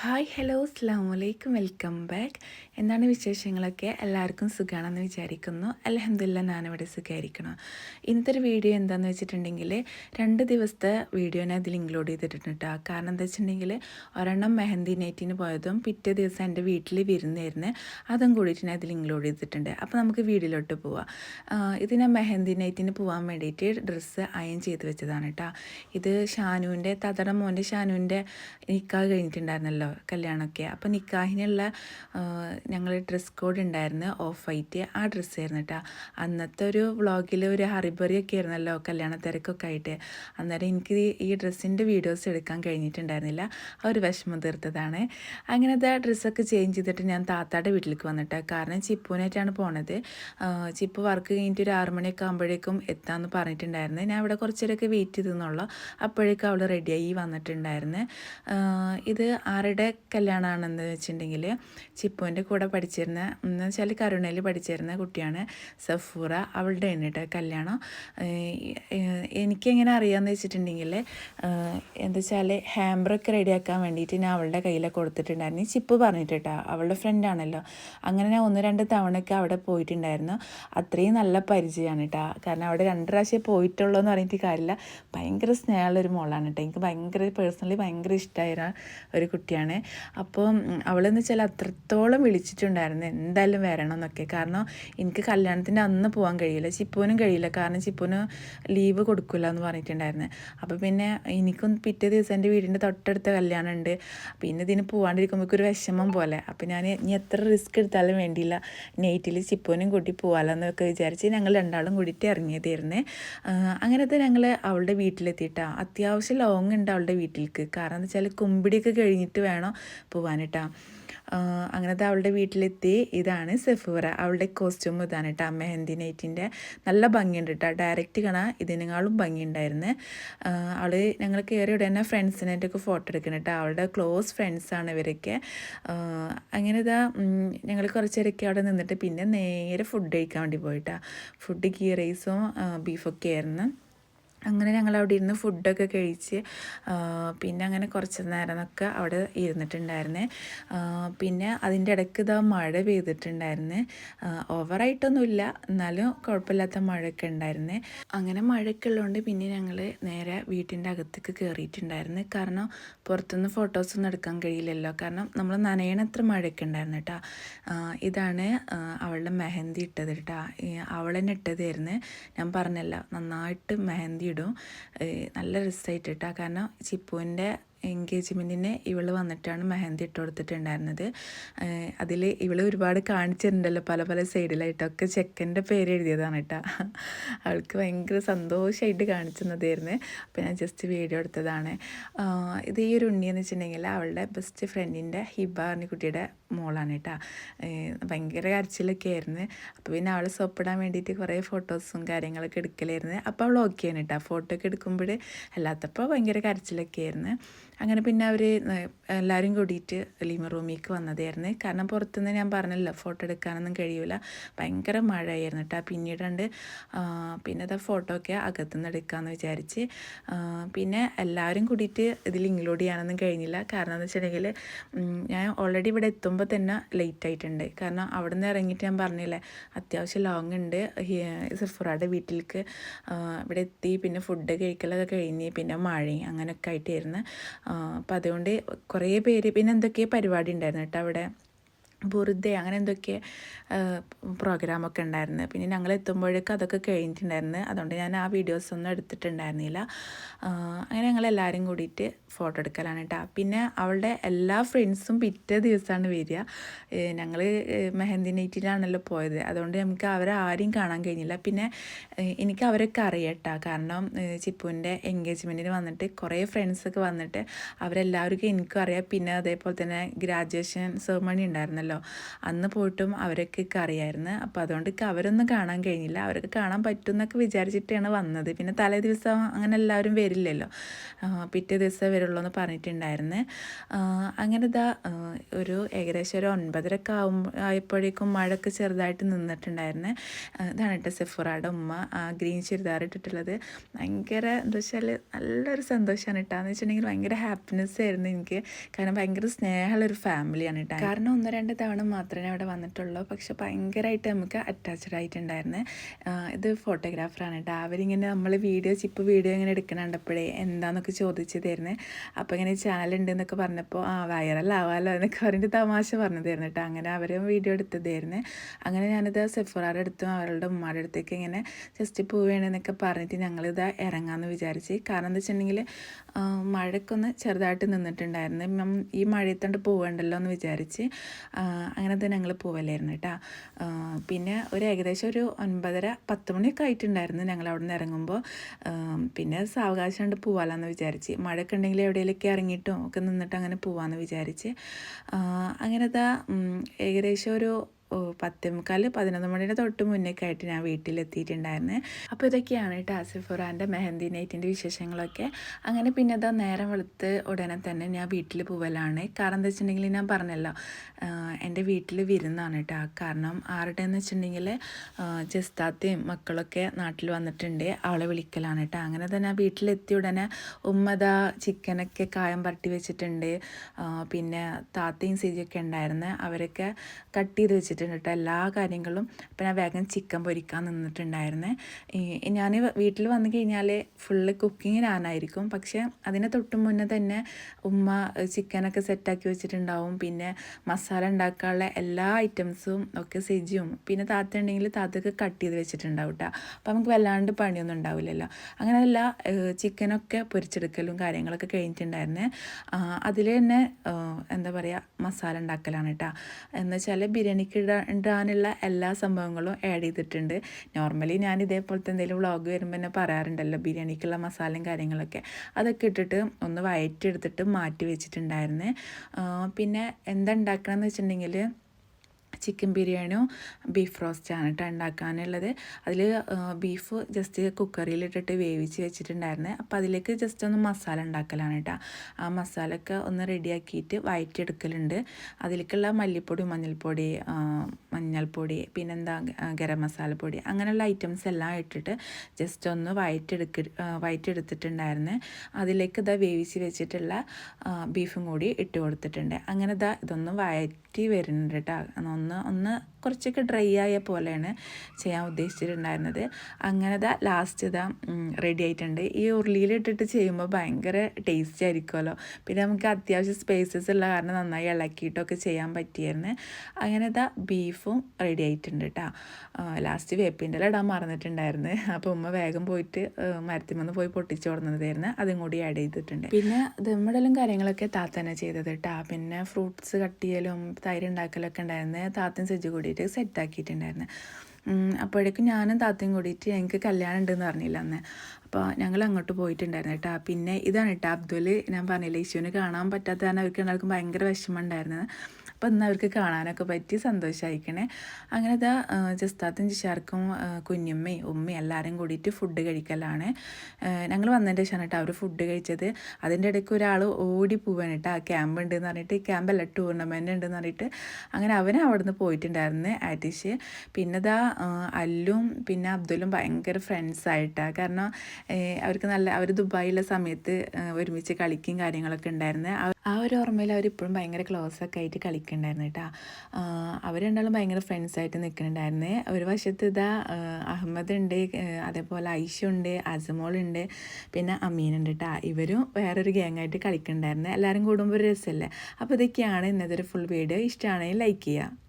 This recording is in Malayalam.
ഹായ് ഹലോ അസ്സാം വലൈക്കും വെൽക്കം ബാക്ക് എന്താണ് വിശേഷങ്ങളൊക്കെ? എല്ലാവർക്കും സുഖമാണെന്ന് വിചാരിക്കുന്നു. അലഹമില്ല ഞാനിവിടെ സുഖമായിരിക്കണം ഇന്നത്തെ ഒരു വീഡിയോ എന്താണെന്ന് വെച്ചിട്ടുണ്ടെങ്കിൽ രണ്ട് ദിവസത്തെ വീഡിയോ ഞാൻ അതിൽ ഇൻക്ലൂഡ് ചെയ്തിട്ടുണ്ട് കേട്ടോ കാരണം എന്താ വെച്ചിട്ടുണ്ടെങ്കിൽ ഒരെണ്ണം മെഹന്തി നൈറ്റിന് പോയതും പിറ്റേ ദിവസം എന്റെ വീട്ടിൽ വിരുന്നായിരുന്നു. അതും കൂടിയിട്ട് ഞാൻ അതിൽ ഇൻക്ലൂഡ് ചെയ്തിട്ടുണ്ട്. അപ്പോൾ നമുക്ക് വീഡിയോയിലോട്ട് പോവാം. ഇത് ഞാൻ മെഹന്തി നൈറ്റിന് പോകാൻ വേണ്ടിയിട്ട് ഡ്രസ്സ് അയൺ ചെയ്ത് വെച്ചതാണ് കേട്ടോ ഇത് ഷാനുവിന്റെ തതട മോന്റെ ഷാനുവിന്റെ നിൽക്കാൻ കഴിഞ്ഞിട്ടുണ്ടായിരുന്നല്ലോ. കല്യാണമൊക്കെ. അപ്പോൾ നിക്കാഹിനുള്ള ഞങ്ങൾ ഡ്രസ് കോഡ് ഉണ്ടായിരുന്നു ഓഫ് വൈറ്റ് ആ ഡ്രസ്സ് ആയിരുന്നു കേട്ടോ അന്നത്തെ ഒരു വ്ളോഗിൽ ഒരു ഹറിബറിയൊക്കെ ആയിരുന്നല്ലോ കല്യാണ തിരക്കൊക്കെ ആയിട്ട്. അന്നേരം എനിക്ക് ഈ ഡ്രസ്സിന്റെ വീഡിയോസ് എടുക്കാൻ കഴിഞ്ഞിട്ടുണ്ടായിരുന്നില്ല. ആ ഒരു വിഷമം തീർത്തതാണ്. അങ്ങനത്തെ ഡ്രസ്സൊക്കെ ചേഞ്ച് ചെയ്തിട്ട് ഞാൻ താത്താടെ വീട്ടിലേക്ക് വന്നിട്ട്. കാരണം ചിപ്പുവിനായിട്ടാണ് പോണത്. ചിപ്പ് വർക്ക് കഴിഞ്ഞിട്ട് ഒരു ആറ് മണിയൊക്കെ ആകുമ്പോഴേക്കും എത്താമെന്ന് പറഞ്ഞിട്ടുണ്ടായിരുന്നു. ഞാൻ ഇവിടെ കുറച്ചേരൊക്കെ വെയിറ്റ് ചെയ്തെന്നുള്ളൂ അപ്പോഴേക്കും അവൾ റെഡിയായി വന്നിട്ടുണ്ടായിരുന്നു. ഇത് ആരുടെ കല്യാണമാണെന്ന് വെച്ചിട്ടുണ്ടെങ്കിൽ ചിപ്പുവിന്റെ കൂടെ പഠിച്ചിരുന്ന എന്ന് വെച്ചാൽ കരുണയിൽ പഠിച്ചിരുന്ന കുട്ടിയാണ് സഫൂറ. അവളുടെ എന്നിട്ട് കല്യാണം. എനിക്കെങ്ങനെ അറിയാമെന്ന് വെച്ചിട്ടുണ്ടെങ്കിൽ എന്താ വെച്ചാൽ ഹാമ്പറൊക്കെ റെഡിയാക്കാൻ വേണ്ടിയിട്ട് ഞാൻ അവളുടെ കയ്യിൽ കൊടുത്തിട്ടുണ്ടായിരുന്നു. ചിപ്പ് പറഞ്ഞിട്ടാ അവളുടെ ഫ്രണ്ടാണല്ലോ അങ്ങനെ ഞാൻ ഒന്ന് രണ്ട് തവണയൊക്കെ അവിടെ പോയിട്ടുണ്ടായിരുന്നു. അത്രയും നല്ല പരിചയമാണ് കേട്ടോ. കാരണം അവിടെ രണ്ട് പ്രാവശ്യം പോയിട്ടുള്ളൂ എന്ന് പറഞ്ഞിട്ട് കാര്യമില്ല. ഭയങ്കര സ്നേഹമുള്ളൊരു മോളാണ് കേട്ടോ. എനിക്ക് ഭയങ്കര പേഴ്സണലി ഭയങ്കര ഇഷ്ടമായ ഒരു കുട്ടിയാണ്. അപ്പോൾ അവളെന്ന് വെച്ചാൽ അത്രത്തോളം വിളിച്ചിട്ടുണ്ടായിരുന്നു. എന്തായാലും വരണം എന്നൊക്കെ കാരണം എനിക്ക് കല്യാണത്തിന്റെ അന്ന് പോകാൻ കഴിയില്ല. ചിപ്പൂനും കഴിയില്ല. കാരണം ചിപ്പൂന് ലീവ് കൊടുക്കില്ല എന്ന് പറഞ്ഞിട്ടുണ്ടായിരുന്നു. അപ്പോൾ പിന്നെ എനിക്കും പിറ്റേ ദിവസം എന്റെ വീടിന്റെ തൊട്ടടുത്ത കല്യാണം ഉണ്ട് പിന്നെ ഇതിന് പോകാണ്ടിരിക്കുമ്പോൾ ഒരു വിഷമം പോലെ. അപ്പോൾ ഞാൻ ഇനി എത്ര റിസ്ക് എടുത്താലും വേണ്ടിയില്ല. നൈറ്റിൽ ചിപ്പൂനും കൂട്ടി പോകാമല്ലോ എന്നൊക്കെ വിചാരിച്ച് ഞങ്ങൾ രണ്ടാളും കൂടിയിട്ട് ഇറങ്ങിയതായിരുന്നേ. അങ്ങനത്തെ ഞങ്ങൾ അവളുടെ വീട്ടിലെത്തിയിട്ടാണ് അത്യാവശ്യം ലോങ് ഉണ്ട് അവളുടെ വീട്ടിലേക്ക് കാരണം എന്താ വെച്ചാൽ കുമ്പിടിയൊക്കെ കഴിഞ്ഞിട്ട് വേണം പോവാനിട്ടാ. അങ്ങനത്തെ അവളുടെ വീട്ടിലെത്തി. ഇതാണ് സെഫൂറ അവളുടെ കോസ്റ്റ്യൂം ഇതാണ് കേട്ടോ മെഹന്തി നൈറ്റിന്റെ നല്ല ഭംഗിയുണ്ട് കേട്ടോ ഡയറക്റ്റ് കാണാൻ ഇതിനേക്കാളും ഭംഗിയുണ്ടായിരുന്നു. അവൾ ഞങ്ങൾ കയറി ഉടനെ ഫ്രണ്ട്സിനായിട്ടൊക്കെ ഫോട്ടോ എടുക്കണം കേട്ടോ അവളുടെ ക്ലോസ് ഫ്രണ്ട്സാണ് ഇവരൊക്കെ. അങ്ങനെ ഇതാ ഞങ്ങൾ കുറച്ച് നേരമൊക്കെ അവിടെ നിന്നിട്ട് പിന്നെ നേരെ ഫുഡ് കഴിക്കാൻ വേണ്ടി പോയിട്ടാ ഫുഡ് ഗീ റൈസും ബീഫൊക്കെ ആയിരുന്നു. അങ്ങനെ ഞങ്ങൾ അവിടെ ഇരുന്ന് ഫുഡൊക്കെ കഴിച്ച് പിന്നെ അങ്ങനെ കുറച്ച് നേരമൊക്കെ അവിടെ ഇരുന്നിട്ടുണ്ടായിരുന്നേ. പിന്നെ അതിന്റെ ഇടയ്ക്ക് ഇതാ മഴ പെയ്തിട്ടുണ്ടായിരുന്നേ. ഓവറായിട്ടൊന്നുമില്ല. എന്നാലും കുഴപ്പമില്ലാത്ത മഴയൊക്കെ ഉണ്ടായിരുന്നേ. അങ്ങനെ മഴയൊക്കെ ഉള്ളതുകൊണ്ട് പിന്നെ ഞങ്ങൾ നേരെ വീട്ടിന്റെ അകത്തേക്ക് കയറിയിട്ടുണ്ടായിരുന്നു. കാരണം പുറത്തുനിന്ന് ഫോട്ടോസൊന്നും എടുക്കാൻ കഴിയില്ലല്ലോ. കാരണം നമ്മൾ നനയണത്ര മഴയൊക്കെ ഉണ്ടായിരുന്നു കേട്ടോ. ഇതാണ് അവളുടെ മെഹന്തി ഇട്ടത് കേട്ടോ. അവളെന്നെ ഇട്ടതായിരുന്നു. ഞാൻ പറഞ്ഞല്ലോ നന്നായിട്ട് മെഹന്തി ഇടും. നല്ല രസമായിട്ട് ഇട്ടാൽ കാരണം ചിപ്പുവിന്റെ എൻഗേജ്മെന്റിന് ഇവൾ വന്നിട്ടാണ് മെഹന്തി ഇട്ട് കൊടുത്തിട്ടുണ്ടായിരുന്നത്. അതിൽ ഇവൾ ഒരുപാട് കാണിച്ചിട്ടുണ്ടല്ലോ പല പല സൈഡിലായിട്ടൊക്കെ ചെക്കന്റെ പേര് എഴുതിയതാണ് കേട്ടോ. അവൾക്ക് ഭയങ്കര സന്തോഷമായിട്ട് കാണിച്ചതായിരുന്നു അപ്പോൾ ഞാൻ ജസ്റ്റ് വീഡിയോ എടുത്തതാണ്. ഇത് ഈ ഒരു ഉണ്ണിയെന്ന് വെച്ചിട്ടുണ്ടെങ്കിൽ അവളുടെ ബെസ്റ്റ് ഫ്രണ്ടിന്റെ ഹിബ പറഞ്ഞ കുട്ടിയുടെ മോളാണ് കേട്ടോ. ഭയങ്കര കരച്ചിലൊക്കെ ആയിരുന്നു. അപ്പോൾ പിന്നെ അവൾ സോപ്പിടാൻ വേണ്ടിയിട്ട് കുറേ ഫോട്ടോസും കാര്യങ്ങളൊക്കെ എടുക്കലായിരുന്നു. അപ്പോൾ അവൾ ഓക്കെയാണ് കേട്ടോ. ഫോട്ടോ ഒക്കെ എടുക്കുമ്പോൾ അല്ലാത്തപ്പോൾ ഭയങ്കര കരച്ചിലൊക്കെ ആയിരുന്നു. അങ്ങനെ പിന്നെ അവർ എല്ലാവരും കൂടിയിട്ട് ലിമ റൂമിലേക്ക് വന്നതായിരുന്നു. കാരണം പുറത്തുനിന്ന് ഞാൻ പറഞ്ഞല്ലോ ഫോട്ടോ എടുക്കാനൊന്നും കഴിയില്ല ഭയങ്കര മഴയായിരുന്നു കേട്ടോ പിന്നീടുണ്ട് പിന്നെ അത് ഫോട്ടോ ഒക്കെ അകത്തുനിന്ന് എടുക്കാമെന്ന് വിചാരിച്ച് പിന്നെ എല്ലാവരും കൂടിയിട്ട് ഇതിൽ ഇൻക്ലൂഡ് ചെയ്യാനൊന്നും കഴിഞ്ഞില്ല. കാരണം എന്ന് വെച്ചിട്ടുണ്ടെങ്കിൽ ഞാൻ ഓൾറെഡി ഇവിടെ എത്തുമ്പോൾ തന്നെ ലേറ്റ് ആയിട്ടുണ്ട്. കാരണം അവിടെ നിന്ന് ഇറങ്ങിയിട്ട് ഞാൻ പറഞ്ഞില്ലേ അത്യാവശ്യം ലോങ് ഉണ്ട്. സിഫുറയുടെ വീട്ടിലേക്ക് ഇവിടെ എത്തി പിന്നെ ഫുഡ് കഴിക്കലൊക്കെ കഴിഞ്ഞ് പിന്നെ മഴയും അങ്ങനെയൊക്കെ ആയിട്ടായിരുന്നു. അപ്പം അതുകൊണ്ട് കുറേ പേര് പിന്നെ എന്തൊക്കെയോ പരിപാടി ഉണ്ടായിരുന്നു കേട്ടോ അവിടെ. ബുറുദ അങ്ങനെ എന്തൊക്കെ പ്രോഗ്രാമൊക്കെ ഉണ്ടായിരുന്നു. പിന്നെ ഞങ്ങൾ എത്തുമ്പോഴേക്കും അതൊക്കെ കഴിഞ്ഞിട്ടുണ്ടായിരുന്നു. അതുകൊണ്ട് ഞാൻ ആ വീഡിയോസ് ഒന്നും എടുത്തിട്ടുണ്ടായിരുന്നില്ല. അങ്ങനെ ഞങ്ങൾ എല്ലാവരും കൂടിയിട്ട് ഫോട്ടോ എടുക്കലാണ് കേട്ടോ പിന്നെ അവളുടെ എല്ലാ ഫ്രണ്ട്സും പിറ്റേ ദിവസമാണ് വരിക. ഞങ്ങൾ മെഹന്തി നൈറ്റിലാണല്ലോ പോയത്. അതുകൊണ്ട് നമുക്ക് അവരെ ആരെയും കാണാൻ കഴിഞ്ഞില്ല. പിന്നെ എനിക്ക് അവരൊക്കെ അറിയട്ടോ കാരണം ചിപ്പുവിന്റെ എൻഗേജ്മെന്റിന് വന്നിട്ട് കുറേ ഫ്രണ്ട്സൊക്കെ വന്നിട്ട് അവരെല്ലാവർക്കും എനിക്കും അറിയാം. പിന്നെ അതേപോലെ തന്നെ ഗ്രാജുവേഷൻ സെറമണി ഉണ്ടായിരുന്നല്ലോ ആണല്ലോ അന്ന് പോയിട്ടും അവരൊക്കെ അറിയായിരുന്നു. അപ്പോൾ അതുകൊണ്ട് അവരൊന്നും കാണാൻ കഴിഞ്ഞില്ല. അവരൊക്കെ കാണാൻ പറ്റും എന്നൊക്കെ വിചാരിച്ചിട്ടാണ് വന്നത്. പിന്നെ തലേ ദിവസം അങ്ങനെ എല്ലാവരും വരില്ലല്ലോ. പിറ്റേ ദിവസം വരുള്ളൂ എന്ന് പറഞ്ഞിട്ടുണ്ടായിരുന്നു. അങ്ങനെ ഇതാ ഒരു ഏകദേശം ഒരു ഒൻപതരൊക്കെ ആകുമ്പോൾ ആയപ്പോഴേക്കും മഴയൊക്കെ ചെറുതായിട്ട് നിന്നിട്ടുണ്ടായിരുന്നു. ഇതാണ് കേട്ടോ സെഫുറയുടെ ഉമ്മ. ആ ഗ്രീൻ ചുരിദാർ ഇട്ടിട്ടുള്ളത്. ഭയങ്കര എന്താ വെച്ചാൽ നല്ലൊരു സന്തോഷമാണ് കേട്ടോ എന്ന് വെച്ചിട്ടുണ്ടെങ്കിൽ ഭയങ്കര ഹാപ്പിനെസ് ആയിരുന്നു എനിക്ക്. കാരണം ഭയങ്കര സ്നേഹമുള്ളൊരു ഫാമിലിയാണ് കേട്ടോ കാരണം ഒന്ന് രണ്ട് തവണ മാത്രമേ അവിടെ വന്നിട്ടുള്ളൂ. പക്ഷെ ഭയങ്കരമായിട്ട് നമുക്ക് അറ്റാച്ച്ഡ് ആയിട്ടുണ്ടായിരുന്നു. ഇത് ഫോട്ടോഗ്രാഫറാണ് കേട്ടോ അവരിങ്ങനെ നമ്മൾ വീഡിയോ ചിപ്പ് വീഡിയോ ഇങ്ങനെ എടുക്കണ എന്താന്നൊക്കെ ചോദിച്ചു തരുന്നത് അപ്പോൾ ഇങ്ങനെ ചാനലുണ്ട് എന്നൊക്കെ പറഞ്ഞപ്പോൾ ആ വൈറലാവാലോ എന്നൊക്കെ പറഞ്ഞിട്ട് തമാശ പറഞ്ഞു തരുന്നു കേട്ടോ അങ്ങനെ അവരും വീഡിയോ എടുത്തതായിരുന്നു. അങ്ങനെ ഞാനിത് സെഫുറാരുടെ അടുത്തും അവരുടെ ഉമ്മയുടെ അടുത്തേക്ക് ഇങ്ങനെ ജസ്റ്റ് പോവുകയാണെന്നൊക്കെ പറഞ്ഞിട്ട് ഞങ്ങളിത് ഇറങ്ങാമെന്ന് വിചാരിച്ച്. കാരണം എന്താ വെച്ചിട്ടുണ്ടെങ്കിൽ മഴക്കൊന്ന് ചെറുതായിട്ട് നിന്നിട്ടുണ്ടായിരുന്നു. ഈ മഴയത്തോണ്ട് പോകണ്ടല്ലോ എന്ന് വിചാരിച്ച്. അങ്ങനെ തന്നെ ഞങ്ങൾ പോവല്ലായിരുന്നു കേട്ടോ പിന്നെ ഒരു ഏകദേശം ഒരു ഒൻപതര പത്ത് മണിയൊക്കെ ആയിട്ടുണ്ടായിരുന്നു ഞങ്ങൾ അവിടെ നിന്ന് ഇറങ്ങുമ്പോൾ പിന്നെ സാവകാശം കണ്ട് പോവാലാന്ന് വിചാരിച്ച്. മഴയൊക്കെ ഉണ്ടെങ്കിൽ എവിടെയെങ്കിലൊക്കെ ഇറങ്ങിയിട്ടും ഒക്കെ നിന്നിട്ട് അങ്ങനെ പോവാമെന്ന് വിചാരിച്ച്. അങ്ങനത്തെ ഏകദേശം ഒരു ഓ, പത്തേ മുക്കാൽ പതിനൊന്ന് മണിയുടെ തൊട്ട് മുന്നേക്കെ ആയിട്ട് ഞാൻ വീട്ടിലെത്തിയിട്ടുണ്ടായിരുന്നു. അപ്പോൾ ഇതൊക്കെയാണ് കേട്ടോ ആസിഫുറാന്റെ മെഹന്തി നൈറ്റിന്റെ വിശേഷങ്ങളൊക്കെ. അങ്ങനെ പിന്നെ അതാ നേരം വെളുത്ത് ഉടനെ തന്നെ ഞാൻ വീട്ടിൽ പോവലാണ്. കാരണം എന്താ വെച്ചിട്ടുണ്ടെങ്കിൽ ഞാൻ പറഞ്ഞല്ലോ എന്റെ വീട്ടിൽ വിരുന്നാണ് കേട്ടോ കാരണം ആരുടെ എന്ന് വെച്ചിട്ടുണ്ടെങ്കിൽ ജസ്താത്തയും മക്കളൊക്കെ നാട്ടിൽ വന്നിട്ടുണ്ട്. അവളെ വിളിക്കലാണ് കേട്ടോ അങ്ങനെ തന്നെ വീട്ടിലെത്തിയ ഉടനെ ഉമ്മത ചിക്കനൊക്കെ കായം പരട്ടി വെച്ചിട്ടുണ്ട്. പിന്നെ താത്തയും സിജിയൊക്കെ ഉണ്ടായിരുന്നു. അവരൊക്കെ കട്ട് ചെയ്ത് വെച്ചിട്ടുണ്ട്. കേട്ടോ. എല്ലാ കാര്യങ്ങളും അപ്പം ഞാൻ വേഗം ചിക്കൻ പൊരിക്കാൻ നിന്നിട്ടുണ്ടായിരുന്നേ. ഞാൻ വീട്ടിൽ വന്നു കഴിഞ്ഞാൽ ഫുള്ള് കുക്കിങ് ഞാനായിരിക്കും. പക്ഷേ അതിനെ തൊട്ട് മുന്നേ തന്നെ ഉമ്മ ചിക്കനൊക്കെ സെറ്റാക്കി വെച്ചിട്ടുണ്ടാവും. പിന്നെ മസാല ഉണ്ടാക്കാനുള്ള എല്ലാ ഐറ്റംസും ഒക്കെ സെജിയും. പിന്നെ താത്ത ഉണ്ടെങ്കിൽ താത്തക്ക് കട്ട് ചെയ്ത് വെച്ചിട്ടുണ്ടാവും കേട്ടോ. അപ്പം നമുക്ക് വല്ലാണ്ട് പണിയൊന്നും ഉണ്ടാവില്ലല്ലോ. അങ്ങനെ എല്ലാ ചിക്കനൊക്കെ പൊരിച്ചെടുക്കലും കാര്യങ്ങളൊക്കെ കഴിഞ്ഞിട്ടുണ്ടായിരുന്നേ. അതിൽ തന്നെ എന്താ പറയുക മസാല ഉണ്ടാക്കലാണ് കേട്ടോ. എന്നുവെച്ചാൽ ബിരിയാണിക്ക് ഇടാനുള്ള എല്ലാ സംഭവങ്ങളും ആഡ് ചെയ്തിട്ടുണ്ട്. നോർമലി ഞാൻ ഇതേപോലത്തെ എന്തെങ്കിലും വ്ളോഗ് വരുമ്പോൾ തന്നെ പറയാറുണ്ടല്ലോ ബിരിയാണിക്കുള്ള മസാലയും കാര്യങ്ങളൊക്കെ. അതൊക്കെ ഇട്ടിട്ട് ഒന്ന് വയറ്റെടുത്തിട്ട് മാറ്റി വെച്ചിട്ടുണ്ടായിരുന്നു. പിന്നെ എന്താ ഉണ്ടാക്കണമെന്ന് വെച്ചിട്ടുണ്ടെങ്കിൽ ചിക്കൻ ബിരിയാണിയോ ബീഫ് റോസ്റ്റാണ് കേട്ടോ ഉണ്ടാക്കാനുള്ളത്. അതിൽ ബീഫ് ജസ്റ്റ് കുക്കറിലിട്ടിട്ട് വേവിച്ച് വെച്ചിട്ടുണ്ടായിരുന്നു. അപ്പോൾ അതിലേക്ക് ജസ്റ്റ് ഒന്ന് മസാല ഉണ്ടാക്കലാണ് കേട്ടോ. ആ മസാല ഒക്കെ ഒന്ന് റെഡിയാക്കിയിട്ട് വയറ്റിയെടുക്കലുണ്ട്. അതിലേക്കുള്ള മല്ലിപ്പൊടി മഞ്ഞൾപ്പൊടി മഞ്ഞൾപ്പൊടി പിന്നെന്താ ഗരം മസാലപ്പൊടി അങ്ങനെയുള്ള ഐറ്റംസ് എല്ലാം ഇട്ടിട്ട് ജസ്റ്റ് ഒന്ന് വയറ്റെടുക്ക വയറ്റെടുത്തിട്ടുണ്ടായിരുന്നു അതിലേക്ക് ഇതാ വേവിച്ച് വെച്ചിട്ടുള്ള ബീഫും കൂടി ഇട്ട് കൊടുത്തിട്ടുണ്ട്. അങ്ങനെ ഇതാ ഇതൊന്ന് വയറ്റി വരുന്നുണ്ട് കേട്ടോ. ഒന്ന് ഒന്ന് കുറച്ചൊക്കെ ഡ്രൈ ആയ പോലെയാണ് ചെയ്യാൻ ഉദ്ദേശിച്ചിട്ടുണ്ടായിരുന്നത്. അങ്ങനെ ഇതാ ലാസ്റ്റ് ഇതാ റെഡി ആയിട്ടുണ്ട്. ഈ ഉരുളിയിൽ ഇട്ടിട്ട് ചെയ്യുമ്പോൾ ഭയങ്കര ടേസ്റ്റ് ആയിരിക്കുമല്ലോ പിന്നെ നമുക്ക് അത്യാവശ്യം സ്പേസസ് ഉള്ള കാരണം നന്നായി ഇളക്കിയിട്ടൊക്കെ ചെയ്യാൻ പറ്റിയായിരുന്നു. അങ്ങനെ ഇതാ ബീഫും റെഡി ആയിട്ടുണ്ട് കേട്ടോ ലാസ്റ്റ് വേപ്പിന്റെ ഇടാൻ മറന്നിട്ടുണ്ടായിരുന്നു. അപ്പോൾ ഉമ്മ വേഗം പോയിട്ട് മരത്തിമന്ന് പോയി പൊട്ടിച്ചു കൊടുന്നതായിരുന്നു. അതും കൂടി ആഡ് ചെയ്തിട്ടുണ്ട്. പിന്നെ ദമ്മിടലും കാര്യങ്ങളൊക്കെ താത്തന്നെ ചെയ്തത് കേട്ടോ പിന്നെ ഫ്രൂട്ട്സ് കട്ട് ചെയ്യലും തൈര് ഉണ്ടാക്കലൊക്കെ ഉണ്ടായിരുന്നു. താത്തൻ സെജ് സെജ്ജ് കൂടിയിട്ട് സെറ്റാക്കിയിട്ടുണ്ടായിരുന്നു. അപ്പോഴേക്കും ഞാനും താത്തയും കൂടിയിട്ട് എനിക്ക് കല്യാണം ഉണ്ടെന്ന് പറഞ്ഞില്ല അന്ന്. അപ്പോൾ ഞങ്ങൾ അങ്ങോട്ട് പോയിട്ടുണ്ടായിരുന്നു കേട്ടോ. പിന്നെ ഇതാണ് കേട്ടോ അബ്ദുൽ ഞാൻ പറഞ്ഞില്ല ഈശോനെ കാണാൻ പറ്റാത്ത കാരണം അവർക്ക് ഭയങ്കര വിഷമം ഉണ്ടായിരുന്നത്. അപ്പോൾ ഇന്ന് അവർക്ക് കാണാനൊക്കെ പറ്റി സന്തോഷമായിക്കണേ അങ്ങനെ ഇതാ ജസ്താത്തും ജിഷാർക്കും കുഞ്ഞുമ്മയും ഉമ്മയും എല്ലാവരും കൂടിയിട്ട് ഫുഡ് കഴിക്കലാണ്. ഞങ്ങൾ വന്നതിന്റെ ശേഷമാണ് കേട്ടോ അവർ ഫുഡ് കഴിച്ചത്. അതിന്റെ ഇടയ്ക്ക് ഒരാൾ ഓടി പോവാണ് കേട്ടോ. ആ ക്യാമ്പ് ഉണ്ട് എന്ന് പറഞ്ഞിട്ട് ക്യാമ്പല്ല ടൂർണമെന്റ് ഉണ്ടെന്ന് പറഞ്ഞിട്ട്. അങ്ങനെ അവനെ നിന്ന് പോയിട്ടുണ്ടായിരുന്നു ആറ്റിഷ് പിന്നെ ഇതാ അല്ലും പിന്നെ അബ്ദുലും ഭയങ്കര ഫ്രണ്ട്സ് ആയിട്ടാണ് കാരണം അവർക്ക് നല്ല അവർ ദുബായിലുള്ള സമയത്ത് ഒരുമിച്ച് കളിക്കും കാര്യങ്ങളൊക്കെ ഉണ്ടായിരുന്നു. ആ- ഒരു ഓർമ്മയിൽ അവരിപ്പോഴും ഭയങ്കര ക്ലോസ് ഒക്കെ ആയിട്ട് കളിക്കുന്നുണ്ടായിരുന്നു കേട്ടോ. അവർ രണ്ടാളും ഭയങ്കര ഫ്രണ്ട്സ് ആയിട്ട് നിൽക്കുന്നുണ്ടായിരുന്നു ഒരു വശത്ത് ഇതാ അഹമ്മദ് ഉണ്ട് അതേപോലെ ഐഷ ഉണ്ട് അസമോളുണ്ട് പിന്നെ അമീനുണ്ട് കേട്ടോ. ഇവരും വേറൊരു ഗ്യാങ് ആയിട്ട് കളിക്കുന്നുണ്ടായിരുന്നു എല്ലാവരും കൂടുമ്പോൾ ഒരു രസമല്ലേ അപ്പോൾ ഇതൊക്കെയാണ് ഇന്നത്തെ ഒരു ഫുൾ വീഡിയോ ഇഷ്ടമാണെങ്കിൽ ലൈക്ക് ചെയ്യുക